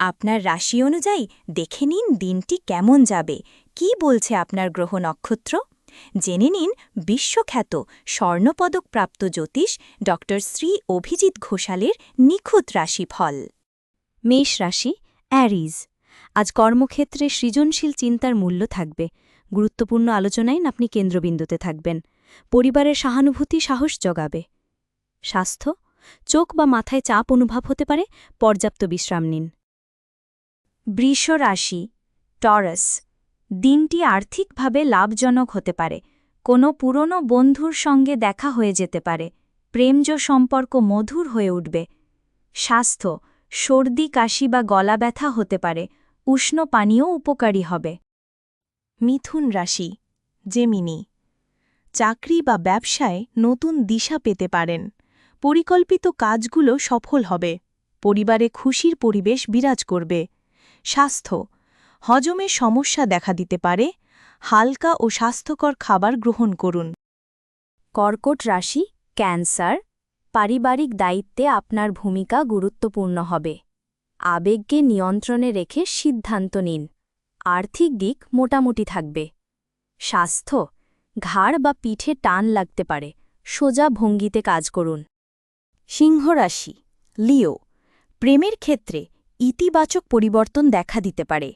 আপনার রাশি অনুযায়ী দেখে নিন দিনটি কেমন যাবে। কি বলছে আপনার গ্রহ নক্ষত্র? জেনে নিন বিশ্বখ্যাত স্বর্ণপদকপ্রাপ্ত জ্যোতিষ ড শ্রী অভিজিৎ ঘোষালের নিখুঁত রাশিফল। মেষ রাশি, অ্যারিজ। আজ কর্মক্ষেত্রে সৃজনশীল চিন্তার মূল্য থাকবে। গুরুত্বপূর্ণ আলোচনায় আপনি কেন্দ্রবিন্দুতে থাকবেন। পরিবারের সহানুভূতি সাহস জগাবে। স্বাস্থ্য, চোখ বা মাথায় চাপ অনুভব হতে পারে। পর্যাপ্ত বিশ্রাম নিন। বৃষ রাশি টরাস, দিনটি আর্থিকভাবে লাভজনক হতে পারে। কোনো পুরনো বন্ধুর সঙ্গে দেখা হয়ে যেতে পারে। প্রেমজ সম্পর্ক মধুর হয়ে উঠবে। স্বাস্থ্য, সর্দি, কাশি বা গলা ব্যথা হতে পারে। উষ্ণ পানীয় উপকারী হবে। মিথুন রাশি, জেমিনি, চাকরি বা ব্যবসায় নতুন দিশা পেতে পারেন। পরিকল্পিত কাজগুলো সফল হবে। পরিবারে খুশির পরিবেশ বিরাজ করবে। স্বাস্থ্য। হজমে সমস্যা দেখা দিতে পারে। হালকা ও স্বাস্থ্যকর খাবার গ্রহণ করুন। কর্কট রাশি, ক্যান্সার, পারিবারিক দায়িত্বে আপনার ভূমিকা গুরুত্বপূর্ণ হবে। আবেগকে নিয়ন্ত্রণে রেখে সিদ্ধান্ত নিন। আর্থিক দিক মোটামুটি থাকবে। স্বাস্থ্য, ঘাড় বা পিঠে টান লাগতে পারে। সোজা ভঙ্গিতে কাজ করুন। সিংহ রাশি, লিও। প্রেমের ক্ষেত্রে ইতিবাচক পরিবর্তন দেখা দিতে পারে।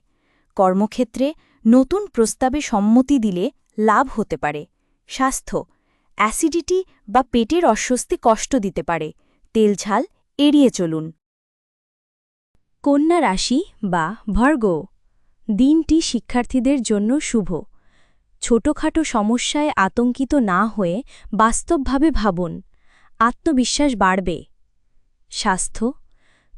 কর্মক্ষেত্রে নতুন প্রস্তাবে সম্মতি দিলে লাভ হতে পারে। স্বাস্থ্য, অ্যাসিডিটি বা পেটের অস্বস্তি কষ্ট দিতে পারে। তেলঝাল এড়িয়ে চলুন। কন্যা রাশি বা ভর্গ, দিনটি শিক্ষার্থীদের জন্য শুভ। ছোটখাটো সমস্যায় আতঙ্কিত না হয়ে বাস্তবভাবে ভাবুন। আত্মবিশ্বাস বাড়বে। স্বাস্থ্য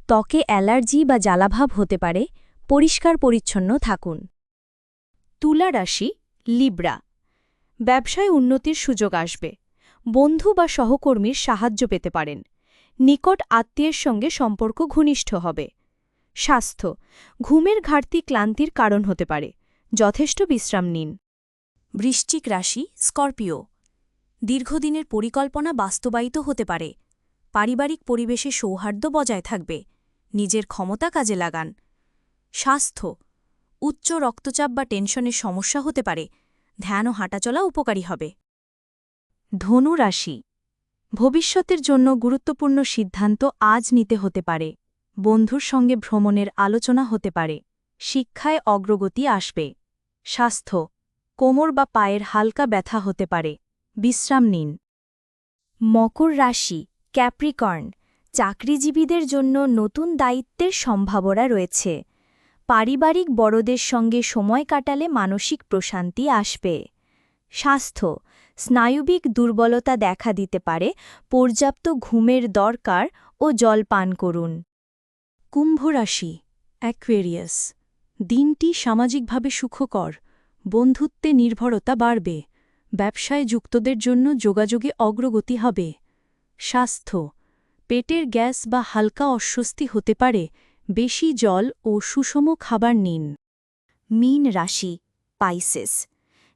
ত্বকে অ্যালার্জি বা জ্বালাভাব হতে পারে, পরিষ্কার পরিচ্ছন্ন থাকুন। তুলা রাশি, লিব্রা। ব্যবসায় উন্নতির সুযোগ আসবে। বন্ধু বা সহকর্মীর সাহায্য পেতে পারেন। নিকট আত্মীয়ের সঙ্গে সম্পর্ক ঘনিষ্ঠ হবে। স্বাস্থ্য। ঘুমের ঘাটতি ক্লান্তির কারণ হতে পারে। যথেষ্ট বিশ্রাম নিন। বৃশ্চিক রাশি, স্করপিও। দীর্ঘদিনের পরিকল্পনা বাস্তবায়িত হতে পারে। পারিবারিক পরিবেশে সৌহার্দ্য বজায় থাকবে। নিজের ক্ষমতা কাজে লাগান। স্বাস্থ্য, উচ্চ রক্তচাপ বা টেনশনের সমস্যা হতে পারে, ধ্যান ও হাঁটাচলা উপকারী হবে। ধনু রাশি, ভবিষ্যতের জন্য গুরুত্বপূর্ণ সিদ্ধান্ত আজ নিতে হতে পারে, বন্ধুর সঙ্গে ভ্রমণের আলোচনা হতে পারে, শিক্ষায় অগ্রগতি আসবে। স্বাস্থ্য, কোমর বা পায়ের হালকা ব্যথা হতে পারে, বিশ্রাম নিন। মকর রাশি, ক্যাপ্রিকর্ন চাকরিজীবীদের জন্য নতুন দায়িত্বের সম্ভাবনা রয়েছে। পারিবারিক বড়দের সঙ্গে সময় কাটালে মানসিক প্রশান্তি আসবে। স্বাস্থ্য, স্নায়ুবিক দুর্বলতা দেখা দিতে পারে, পর্যাপ্ত ঘুমের দরকার ও জল পান করুন। কুম্ভ রাশি অ্যাকুয়েরিয়াস দিনটি সামাজিকভাবে সুখকর, বন্ধুত্বে নির্ভরতা বাড়বে ব্যবসায় যুক্তদের জন্য যোগাযোগে অগ্রগতি হবে। স্বাস্থ্য পেটের গ্যাস বা হালকা অস্বস্তি হতে পারে, বেশি জল ও সুষম খাবার নিন। মীন রাশি পাইসেস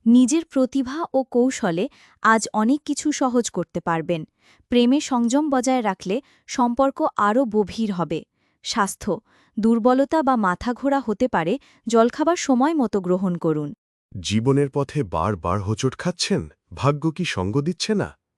নিজের প্রতিভা ও কৌশলে আজ অনেক কিছু সহজ করতে পারবেন। প্রেমে সংযম বজায় রাখলে সম্পর্ক আরও গভীর হবে। স্বাস্থ্য, দুর্বলতা বা মাথা ঘোরা হতে পারে, জলখাবার সময় মতো গ্রহণ করুন। জীবনের পথে বারবার হোঁচট খাচ্ছেন? ভাগ্য কি সঙ্গ দিচ্ছে না?